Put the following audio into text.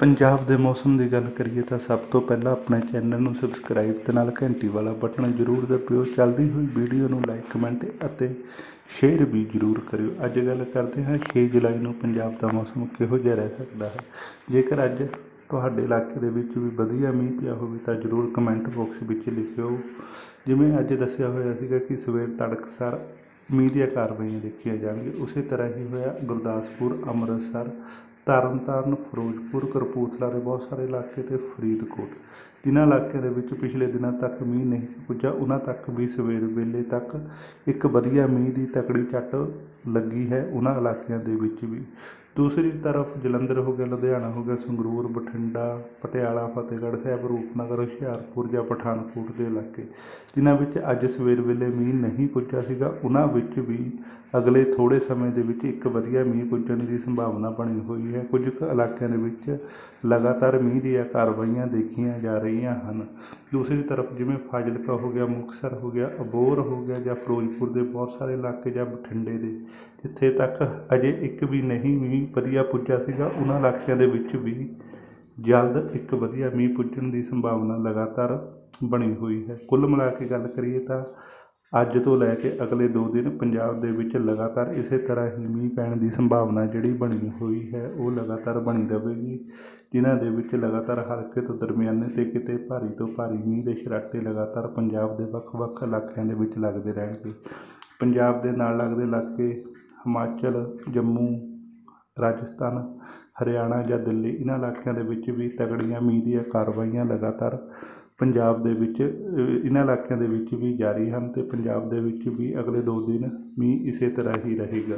ਪੰਜਾਬ ਦੇ ਮੌਸਮ ਦੀ ਗੱਲ ਕਰੀਏ ਤਾਂ ਸਭ ਤੋਂ ਪਹਿਲਾਂ ਆਪਣੇ ਚੈਨਲ ਨੂੰ ਸਬਸਕ੍ਰਾਈਬ ਤੇ ਨਾਲ ਘੰਟੀ ਵਾਲਾ ਬਟਨ ਜ਼ਰੂਰ ਦਬਾਇਓ ਚੱਲਦੀ ਹੋਈ ਵੀਡੀਓ ਨੂੰ ਲਾਈਕ ਕਮੈਂਟ ਅਤੇ ਸ਼ੇਅਰ ਵੀ ਜ਼ਰੂਰ ਕਰਿਓ। ਅੱਜ ਗੱਲ ਕਰਦੇ ਹਾਂ 6 ਜੁਲਾਈ ਨੂੰ ਪੰਜਾਬ ਦਾ ਮੌਸਮ ਕਿਹੋ ਜਿਹਾ ਰਹਿ ਸਕਦਾ ਹੈ। ਜੇਕਰ ਅੱਜ ਤੁਹਾਡੇ ਇਲਾਕੇ ਦੇ ਵਿੱਚ ਵੀ ਵਧੀਆ ਮੀਂਹ ਪਿਆ ਹੋਵੇ ਤਾਂ ਜ਼ਰੂਰ ਕਮੈਂਟ ਬਾਕਸ ਵਿੱਚ ਲਿਖਿਓ। ਜਿਵੇਂ ਅੱਜ ਦੱਸਿਆ ਹੋਇਆ ਸੀਗਾ ਕਿ ਸਵੇਰ ਤੜਕਸਾਰ ਮੀਂਹ ਦੀਆਂ ਕਾਰਵਾਈਆਂ ਦੇਖੀਆਂ ਜਾਣਗੀਆਂ। ਉਸੇ ਤਰ੍ਹਾਂ ਹੀ ਹੋਇਆ ਗੁਰਦਾਸਪੁਰ, ਅੰਮ੍ਰਿਤਸਰ ਤਰਨ ਤਾਰਨ ਫਿਰੋਜ਼ਪੁਰ, ਕਪੂਰਥਲਾ ਦੇ ਬਹੁਤ ਸਾਰੇ ਇਲਾਕੇ ਅਤੇ ਫਰੀਦਕੋਟ। ਜਿਨ੍ਹਾਂ ਇਲਾਕਿਆਂ ਦੇ ਵਿੱਚ ਪਿਛਲੇ ਦਿਨਾਂ ਤੱਕ ਮੀਂਹ ਨਹੀਂ ਸੀ ਪੁੱਜਾ ਉਹਨਾਂ ਤੱਕ ਵੀ ਸਵੇਰ ਵੇਲੇ ਤੱਕ ਇੱਕ ਵਧੀਆ ਮੀਂਹ ਦੀ ਤਕੜੀ ਝੱਟ ਲੱਗੀ ਹੈ ਉਹਨਾਂ ਇਲਾਕਿਆਂ ਦੇ ਵਿੱਚ ਵੀ। ਦੂਸਰੀ ਤਰਫ ਜਲੰਧਰ ਹੋ ਗਿਆ, ਲੁਧਿਆਣਾ ਹੋ ਗਿਆ, ਸੰਗਰੂਰ, ਬਠਿੰਡਾ, ਪਟਿਆਲਾ, ਫਤਿਹਗੜ੍ਹ ਸਾਹਿਬ, ਰੂਪਨਗਰ, ਹੁਸ਼ਿਆਰਪੁਰ ਜਾਂ ਪਠਾਨਕੋਟ ਦੇ ਇਲਾਕੇ, ਜਿਨ੍ਹਾਂ ਵਿੱਚ ਅੱਜ ਸਵੇਰ ਵੇਲੇ ਮੀਂਹ ਨਹੀਂ ਪੁੱਜਾ ਸੀਗਾ, ਉਹਨਾਂ ਵਿੱਚ ਵੀ ਅਗਲੇ ਥੋੜ੍ਹੇ ਸਮੇਂ ਦੇ ਵਿੱਚ ਇੱਕ ਵਧੀਆ ਮੀਂਹ ਪੁੱਜਣ ਦੀ ਸੰਭਾਵਨਾ ਬਣੀ ਹੋਈ ਹੈ। ਕੁਝ ਕੁ ਇਲਾਕਿਆਂ ਦੇ ਵਿੱਚ ਲਗਾਤਾਰ ਮੀਂਹ ਦੀਆਂ ਕਾਰਵਾਈਆਂ ਦੇਖੀਆਂ ਜਾ ਰਹੀਆਂ ਹਨ। ਦੂਸਰੀ ਤਰਫ ਜਿਵੇਂ ਫਾਜ਼ਿਲਕਾ ਹੋ ਗਿਆ, ਮੁਕਤਸਰ ਹੋ ਗਿਆ, ਅਬੋਹਰ ਹੋ ਗਿਆ ਜਾਂ ਫਿਰੋਜ਼ਪੁਰ ਦੇ ਬਹੁਤ ਸਾਰੇ ਇਲਾਕੇ ਜਾਂ ਬਠਿੰਡੇ ਦੇ, ਜਿੱਥੇ ਤੱਕ ਅਜੇ ਇੱਕ ਵੀ ਨਹੀਂ ਮੀਂਹ ਵਧੀਆ ਪੁੱਜਾ ਸੀਗਾ, ਉਹਨਾਂ ਇਲਾਕਿਆਂ ਦੇ ਵਿੱਚ ਵੀ ਜਲਦ ਇੱਕ ਵਧੀਆ ਮੀਂਹ ਪੁੱਜਣ ਦੀ ਸੰਭਾਵਨਾ ਲਗਾਤਾਰ ਬਣੀ ਹੋਈ ਹੈ। ਕੁੱਲ ਮਿਲਾ ਕੇ ਗੱਲ ਕਰੀਏ ਤਾਂ ਅੱਜ ਤੋਂ ਲੈ ਕੇ ਅਗਲੇ ਦੋ ਦਿਨ ਪੰਜਾਬ ਦੇ ਵਿੱਚ ਲਗਾਤਾਰ ਇਸੇ ਤਰ੍ਹਾਂ ਹੀ ਮੀਂਹ ਪੈਣ ਦੀ ਸੰਭਾਵਨਾ ਜਿਹੜੀ ਬਣੀ ਹੋਈ ਹੈ, ਉਹ ਲਗਾਤਾਰ ਬਣੀ ਰਹੇਗੀ। ਜਿਨ੍ਹਾਂ ਦੇ ਵਿੱਚ ਲਗਾਤਾਰ ਹਲਕੇ ਤੋਂ ਦਰਮਿਆਨੇ ਅਤੇ ਕਿਤੇ ਭਾਰੀ ਤੋਂ ਭਾਰੀ ਮੀਂਹ ਦੇ ਛਰਾਟੇ ਲਗਾਤਾਰ ਪੰਜਾਬ ਦੇ ਵੱਖ-ਵੱਖ ਇਲਾਕਿਆਂ ਦੇ ਵਿੱਚ ਲੱਗਦੇ ਰਹਿਣਗੇ। ਪੰਜਾਬ ਦੇ ਨਾਲ ਲੱਗਦੇ ਇਲਾਕੇ ਹਿਮਾਚਲ, ਜੰਮੂ, ਰਾਜਸਥਾਨ, ਹਰਿਆਣਾ ਜਾਂ ਦਿੱਲੀ ਇਹਨਾਂ ਇਲਾਕਿਆਂ ਦੇ ਵਿੱਚ ਵੀ ਤਗੜੀਆਂ ਮੀਂਹ ਦੀਆਂ ਕਾਰਵਾਈਆਂ ਲਗਾਤਾਰ ਪੰਜਾਬ ਦੇ ਵਿੱਚ ਇਹਨਾਂ ਇਲਾਕਿਆਂ ਦੇ ਵਿੱਚ ਵੀ ਜਾਰੀ ਹਨ ਅਤੇ ਪੰਜਾਬ ਦੇ ਵਿੱਚ ਵੀ ਅਗਲੇ ਦੋ ਦਿਨ ਮੀਂਹ ਇਸੇ ਤਰ੍ਹਾਂ ਹੀ ਰਹੇਗਾ।